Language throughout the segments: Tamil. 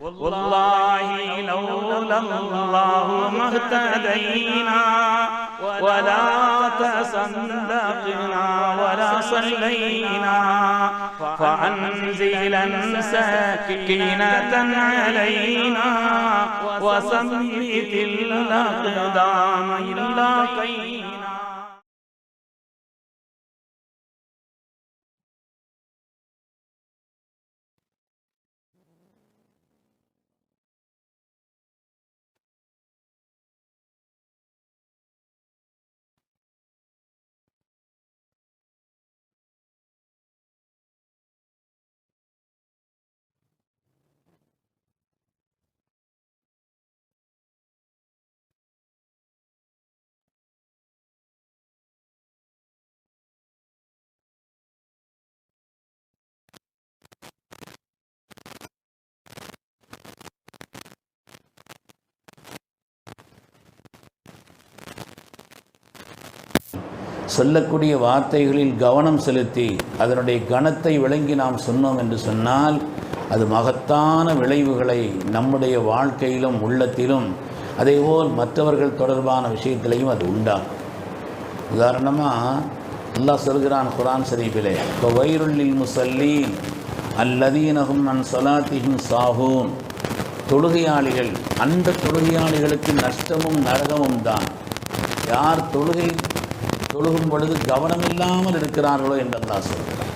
والله لولا الله ما اهتدينا ولا تصدقنا ولا صلينا فأنزلا سكينة علينا وثبت الأقدام إلا قينا சொல்லக்கூடிய வார்த்தைகளில் கவனம் செலுத்தி அதனுடைய கணத்தை விளங்கி நாம் சொன்னோம் என்று சொன்னால் அது மகத்தான விளைவுகளை நம்முடைய வாழ்க்கையிலும் உள்ளத்திலும் அதேபோல் மற்றவர்கள் தொடர்பான விஷயத்திலையும் அது உண்டாகும். உதாரணமாக அல்லாஹ் சொல்கிறான் குரான் சரீஃபிலே இப்போ வயிறுள்ளில் முசல்லீன் அல்லதீனகும் அன் சலாத்திகும் சாகும் தொழுகையாளிகள் அந்த தொழுகையாளிகளுக்கு நஷ்டமும் நரகமும் தான். யார் தொழுகை தொழுகும் பொழுது கவனமில்லாமல் இருக்கிறார்களோ என்று அல்லாஹ் சொல்கிறான்.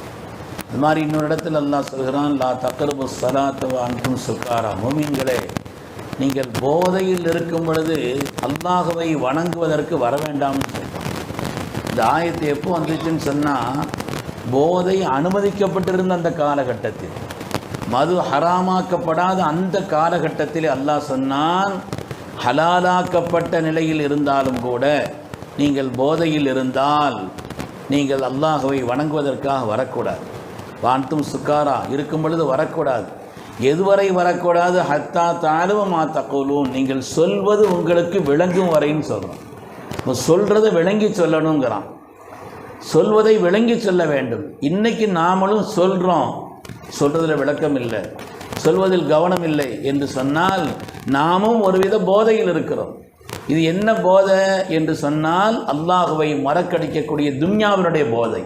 இது மாதிரி இன்னொரு இடத்துல அல்லாஹ் சொல்கிறான் லா தக்கருபு சலாத்து அன்பும் சுக்காரா. மோமீன்களே நீங்கள் போதையில் இருக்கும் பொழுது அல்லாஹுவை வணங்குவதற்கு வர வேண்டாம்னு சொல்கிறான் இந்த ஆயத்தை எப்போ வந்துச்சுன்னு சொன்னால் போதை அனுமதிக்கப்பட்டிருந்த அந்த காலகட்டத்தில் மது ஹராமாக்கப்படாத அந்த காலகட்டத்தில் அல்லாஹ் சொன்னான் ஹலாலாக்கப்பட்ட நிலையில் இருந்தாலும் கூட நீங்கள் போதையில் இருந்தால் நீங்கள் அல்லாஹுவை வணங்குவதற்காக வரக்கூடாது. வான்த்தும் சுக்காரா? இருக்கும் பொழுது வரக்கூடாது. எதுவரை வரக்கூடாது? ஹத்தா தாழுவமா தக்கோலும் நீங்கள் சொல்வது உங்களுக்கு விளங்கும் வரைன்னு சொல்கிறோம் இப்போ சொல்கிறத விளங்கி சொல்லணுங்கிறான். சொல்வதை விளங்கி சொல்ல வேண்டும். இன்னைக்கு நாமளும் சொல்கிறோம் சொல்கிறதுல விளக்கம் இல்லை. சொல்வதில் கவனம் இல்லை என்று சொன்னால் நாமும் ஒருவித போதையில் இருக்கிறோம். இது என்ன போதை என்று சொன்னால் அல்லாஹுவை மறக்கடிக்கக்கூடிய துன்யாவினுடைய போதை.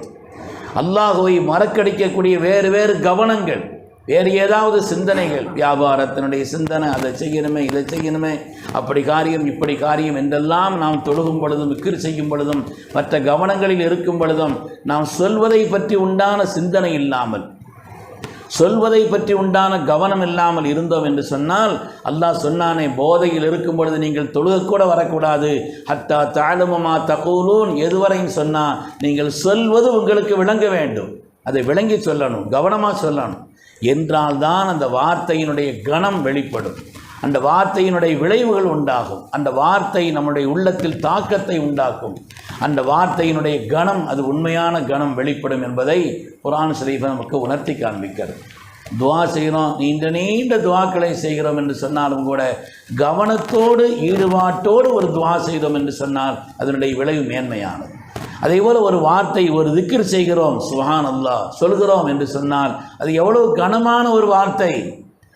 அல்லாஹுவை மறக்கடிக்கக்கூடிய வேறு வேறு கவனங்கள் வேறு ஏதாவது சிந்தனைகள். வியாபாரத்தினுடைய சிந்தனை அதை செய்யணுமே இதை செய்யணுமே அப்படி காரியம் இப்படி காரியம் என்றெல்லாம் நாம் தொழுகும் பொழுதும் விக்கிரி செய்யும் பொழுதும் மற்ற கவனங்களில் இருக்கும் பொழுதும் நாம் சொல்வதை பற்றி உண்டான சிந்தனை இல்லாமல் சொல்வதை பற்றி உண்டான கவனம் இல்லாமல் இருந்தோம் என்று சொன்னால் அல்லாஹ் சொன்னானே போதையில் இருக்கும் பொழுது நீங்கள் தொழுகக்கூட வரக்கூடாது. ஹத்தா தாழுமமா தகூலூன். எதுவரையும் சொன்னால் நீங்கள் சொல்வது உங்களுக்கு விளங்க வேண்டும். அதை விளங்கி சொல்லணும் கவனமாக சொல்லணும். என்றால்தான் அந்த வார்த்தையினுடைய கணம் வெளிப்படும். அந்த வார்த்தையினுடைய விளைவுகள் உண்டாகும். அந்த வார்த்தை நம்முடைய உள்ளத்தில் தாக்கத்தை உண்டாக்கும். அந்த வார்த்தையினுடைய கணம் அது உண்மையான கணம் வெளிப்படும் என்பதை குரான் ஷரீஃபை நமக்கு உணர்த்தி காண்பிக்கிறது. துவா செய்கிறோம் நீண்ட நீண்ட துவாக்களை செய்கிறோம் என்று சொன்னாலும் கூட கவனத்தோடு ஈடுபாட்டோடு ஒரு துவா செய்தோம் என்று சொன்னால் அதனுடைய விளைவு மேன்மையானது. அதே போல் ஒரு வார்த்தை ஒரு திக்கிர் செய்கிறோம் சுஹான் அல்லா சொல்கிறோம் என்று சொன்னால் அது எவ்வளவு கனமான ஒரு வார்த்தை.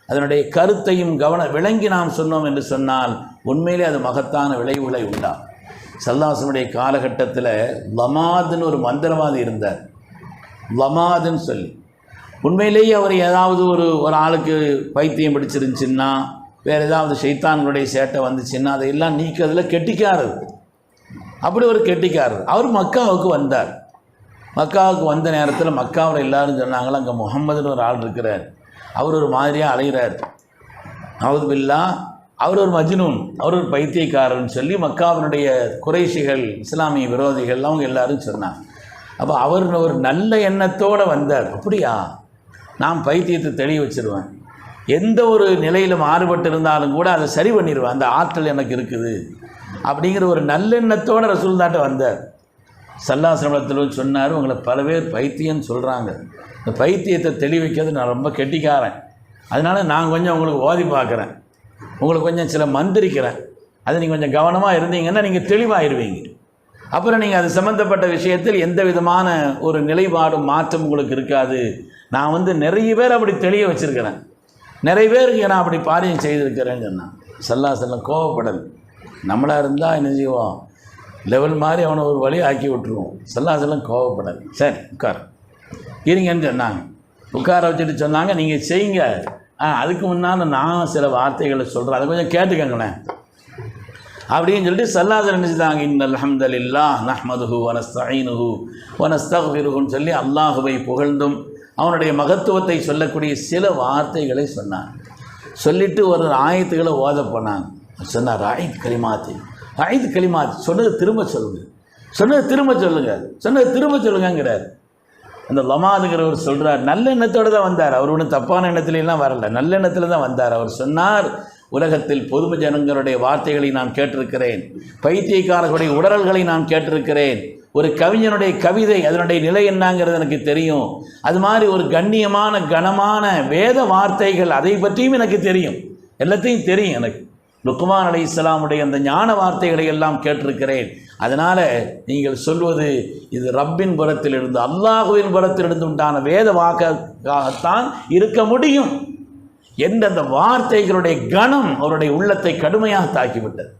அதனுடைய கருத்தையும் கவன விளங்கி நாம் சொன்னோம் என்று சொன்னால் உண்மையிலே அது மகத்தான விளைவுகளை உண்டாகும் சல்லாசனுடைய காலகட்டத்தில் லமாதுன்னு ஒரு மந்திரவாதி இருந்தார். லமாதுன்னு சொல்லி. உண்மையிலேயே அவர் ஏதாவது ஒரு ஒரு ஆளுக்கு பைத்தியம் பிடிச்சிருந்துச்சுன்னா வேறு ஏதாவது ஷைத்தான்களுடைய சேட்டை வந்துச்சுன்னா அதையெல்லாம் நீக்கிறதுல கெட்டிக்காரர். அப்படி ஒரு கெட்டிக்காரர். அவர் மக்காவுக்கு வந்தார். மக்காவுக்கு வந்த நேரத்தில் மக்காவில் எல்லாரும் சொன்னாங்களா அங்கே முகம்மதுன்னு ஒரு ஆள் இருக்கிறார். அவர் ஒரு மாதிரியாக அலைகிறார் அவது பில்லா அவர் ஒரு மஜ்னூன் அவர் ஒரு பைத்தியக்காரன் சொல்லி மக்காவினுடைய குறைஷிகள் இஸ்லாமிய விரோதிகள் அவங்க எல்லாரும் சொன்னாங்க. அப்போ அவர் ஒரு நல்ல எண்ணத்தோடு வந்தார். அப்படியா? நான் பைத்தியத்தை தெளிய வச்சிருவேன். எந்த ஒரு நிலையில் மாறுபட்டு இருந்தாலும் கூட அதை சரி பண்ணிடுவேன் அந்த ஆற்றல் எனக்கு இருக்குது. அப்படிங்கிற ஒரு நல்லெண்ணத்தோட ரசூல்தாட்ட வந்தார். சல்லாசிரமத்தில் சொன்னார் உங்களை பல பேர் பைத்தியம்னு சொல்கிறாங்க இந்த பைத்தியத்தை தெளிவிக்கிறது நான் ரொம்ப கெட்டிக்காரன். அதனால் நான் கொஞ்சம் உங்களுக்கு ஓதி பார்க்குறேன். உங்களுக்கு கொஞ்சம் சில மந்திரிக்கிறேன். அது நீங்கள் கொஞ்சம் கவனமாக இருந்தீங்கன்னா நீங்கள் தெளிவாயிருவீங்க. அப்புறம் நீங்கள் அது சம்மந்தப்பட்ட விஷயத்தில் எந்த விதமான ஒரு நிலைப்பாடும் மாற்றம் உங்களுக்கு இருக்காது. நான் வந்து நிறைய பேர் அப்படி தெளிய வச்சுருக்கிறேன். நிறைய பேருக்கு நான் அப்படி பாரியம் செய்திருக்கிறேன்னு சொன்னான் சல்லா செல்லம் கோவப்படல் நம்மளாக இருந்தால் என்ன செய்வோம்? லெவல் மாதிரி அவனை ஒரு வழி ஆக்கி விட்டுருவோம். சல்லா செல்லம் கோவப்படல் சரி உட்கார். இருங்கன்னு சொன்னாங்க. உட்கார வச்சுட்டு சொன்னாங்க நீங்கள் செய்யுங்க. அதுக்கு முன்னால் நான் சில வார்த்தைகளை சொல்கிறேன் அதை கொஞ்சம் கேட்டுக்கங்களேன். அப்படின்னு சொல்லிட்டு சல்லாதர் நினைச்சுதாங்க இன்ன அல்ஹம்துலில்லா நஹ்மதுஹு வனஸ்தீனுஹு வனஸ்தகுன்னு சொல்லி அல்லாஹுவை புகழ்ந்தும் அவனுடைய மகத்துவத்தை சொல்லக்கூடிய சில வார்த்தைகளை சொன்னான் சொல்லிட்டு ஒரு ஆயத்துகளை ஓத போனாங்க. சொன்னார் ஆயத் களிமாத்து ஆயத் கலிமாத் சொன்னது திரும்ப சொல்லுங்க. சொன்னது திரும்ப சொல்லுங்க. சொன்னது திரும்ப சொல்லுங்கிறார் அந்த லமாதுங்கிறவர் சொல்கிறார் நல்ல எண்ணத்தோடு தான் வந்தார். அவர் ஒன்றும் தப்பான எண்ணத்துல வரல. நல்ல எண்ணத்தில் தான் வந்தார். அவர் சொன்னார் உலகத்தில் பொதும ஜனங்களுடைய வார்த்தைகளை நான் கேட்டிருக்கிறேன். பைத்தியக்காரர்களுடைய உடல்களை நான் கேட்டிருக்கிறேன். ஒரு கவிஞனுடைய கவிதை அதனுடைய நிலை என்னங்கிறது எனக்கு தெரியும். அது மாதிரி ஒரு கண்ணியமான கனமான வேத வார்த்தைகள் அதை பற்றியும் எனக்கு தெரியும். எல்லாத்தையும் தெரியும் எனக்கு. லுக்குமான் அலை இஸ்லாமுடைய அந்த ஞான வார்த்தைகளை எல்லாம் கேட்டிருக்கிறேன். அதனால் நீங்கள் சொல்வது இது ரப்பின் புறத்திலிருந்து அல்லாஹுவின் புறத்திலிருந்து உண்டான வேத வாக்காகத்தான் இருக்க முடியும். என்ற அந்த வார்த்தைகளுடைய கணம் அவருடைய உள்ளத்தை கடுமையாக தாக்கிவிட்டது.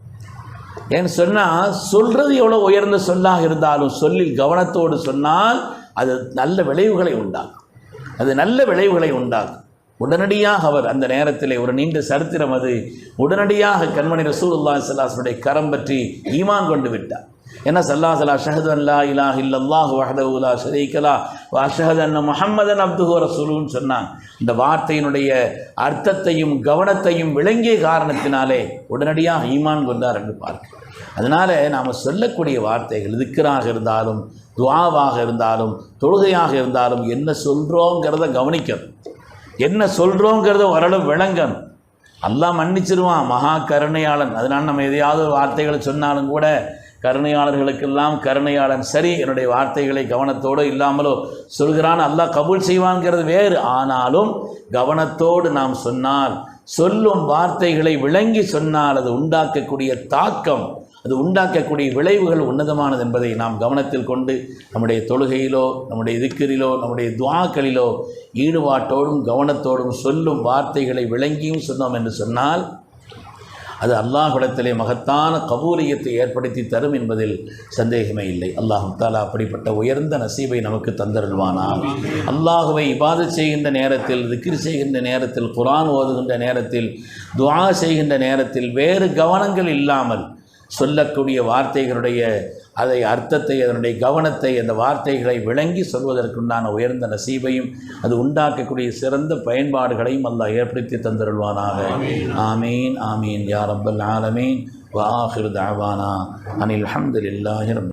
ஏன்னு சொன்னால் சொல்கிறது எவ்வளோ உயர்ந்த சொல்லாக இருந்தாலும் சொல்லில் கவனத்தோடு சொன்னால் அது நல்ல விளைவுகளை உண்டாகும் அது நல்ல விளைவுகளை உண்டாகும் உடனடியாக அவர் அந்த நேரத்தில் ஒரு நீண்ட சரித்திரம் அது. உடனடியாக கண்மணி ரசூல்லா சல்லாஸுடைய கரம் பற்றி ஈமான் கொண்டு விட்டார். என்ன சல்லா சலா ஷஹது அல்லா இலாஹ் இல்லல்லாஹ் வஹதவுலா ஷரீக்கலா வா ஷஹது அன்ன முஹம்மதன் அப்துஹு ரசூலுன்னு சொன்னான். இந்த வார்த்தையினுடைய அர்த்தத்தையும் கவனத்தையும் விளங்கிய காரணத்தினாலே உடனடியாக ஈமான் கொண்டார் என்று பார்க்க அதனால் நாம் சொல்லக்கூடிய வார்த்தைகள் திக்கராக இருந்தாலும் துவாவாக இருந்தாலும் தொழுகையாக இருந்தாலும் என்ன சொல்கிறோங்கிறத கவனிக்கணும். என்ன சொல்கிறோங்கிறத ஓரளவு விளங்கணும். எல்லாம் மன்னிச்சிருவான் மகா கருணையாளன். அதனால் நம்ம எதையாவது ஒரு வார்த்தைகளை சொன்னாலும் கூட கருணையாளர்களுக்கெல்லாம் கருணையாளன். சரி என்னுடைய வார்த்தைகளை கவனத்தோடு இல்லாமலோ சொல்கிறான் அல்லாஹ் கபூல் செய்வான்ங்கிறது வேறு. ஆனாலும் கவனத்தோடு நாம் சொன்னால் சொல்லும் வார்த்தைகளை விளங்கி சொன்னால் அது உண்டாக்கக்கூடிய தாக்கம் அது உண்டாக்கக்கூடிய விளைவுகள் உன்னதமானது என்பதை நாம் கவனத்தில் கொண்டு நம்முடைய தொழுகையிலோ நம்முடைய திக்கிரிலோ நம்முடைய துவாக்களிலோ ஈடுபாட்டோடும் கவனத்தோடும் சொல்லும் வார்த்தைகளை விளங்கியும் சொன்னோம் என்று சொன்னால் அது அல்லாஹிடத்திலே மகத்தான கபூலியத்தை ஏற்படுத்தி தரும் என்பதில் சந்தேகமே இல்லை. அல்லாஹு தாலா அப்படிப்பட்ட உயர்ந்த நசீபை நமக்கு தந்தருள்வானா. அல்லாஹுவை இபாத செய்கின்ற நேரத்தில் திக்ர் செய்கின்ற நேரத்தில் குரான் ஓதுகின்ற நேரத்தில் துவா செய்கின்ற நேரத்தில் வேறு கவனங்கள் இல்லாமல் சொல்லக்கூடிய வார்த்தைகளுடைய அதை அர்த்தத்தை அதனுடைய கவனத்தை அந்த வார்த்தைகளை விளங்கி சொல்வதற்குண்டான உயர்ந்த நசீபையும் அது உண்டாக்கக்கூடிய சிறந்த பயன்பாடுகளையும் அல்லாஹ் ஏற்படுத்தி தந்திருவானாக ஆமீன் ஆமீன் யாரப்பல் ஆலமீன். வாஹிர் தாவானா அனில் அஹமதுல்லாஹி